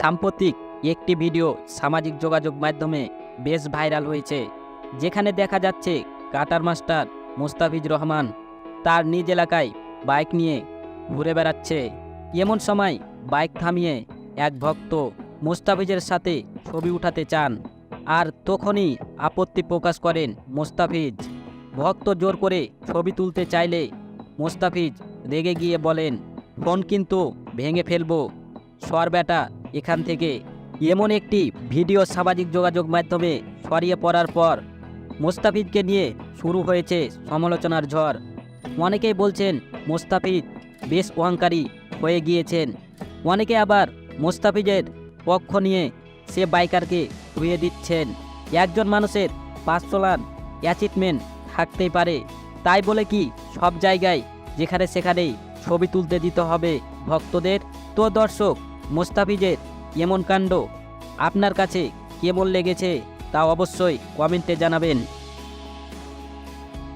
সাম্প্রতিক একটি ভিডিও সামাজিক যোগাযোগ মাধ্যমে বেশ ভাইরাল হয়েছে, যেখানে দেখা যাচ্ছে কাটার মাস্টার মোস্তাফিজ রহমান তার নিজ এলাকায় বাইক নিয়ে ঘুরে বেড়াচ্ছে। এমন সময় বাইক থামিয়ে এক ভক্ত মোস্তাফিজের সাথে ছবি উঠাতে চান আর তখনই আপত্তি প্রকাশ করেন মোস্তাফিজ। ভক্ত জোর করে ছবি তুলতে চাইলে মোস্তাফিজ রেগে গিয়ে বলেন, ফোন কিন্তু ভেঙে ফেলব। সর বেটা, এখান থেকে। এমন একটি ভিডিও সামাজিক যোগাযোগ মাধ্যমে ছড়িয়ে পড়ার পর মোস্তাফিজকে নিয়ে শুরু হয়েছে সমালোচনার ঝড়। অনেকেই বলছেন, মোস্তাফিজ বেশ অহংকারী হয়ে গিয়েছেন। অনেকে আবার মোস্তাফিজের পক্ষ নিয়ে সে বাইকারকে ধুয়ে দিচ্ছেন। একজন মানুষের পাঁচ চলান অ্যাচিভমেন্ট থাকতেই পারে। তাই বলে কি, সব জায়গায়, যেখানে সেখানেই ছবি তুলতে দিতে হবে ভক্তদের। তো দর্শক, মোস্তাফিজের এমন কাণ্ড, আপনার কাছে কেমন লেগেছে তা অবশ্যই কমেন্টে জানাবেন।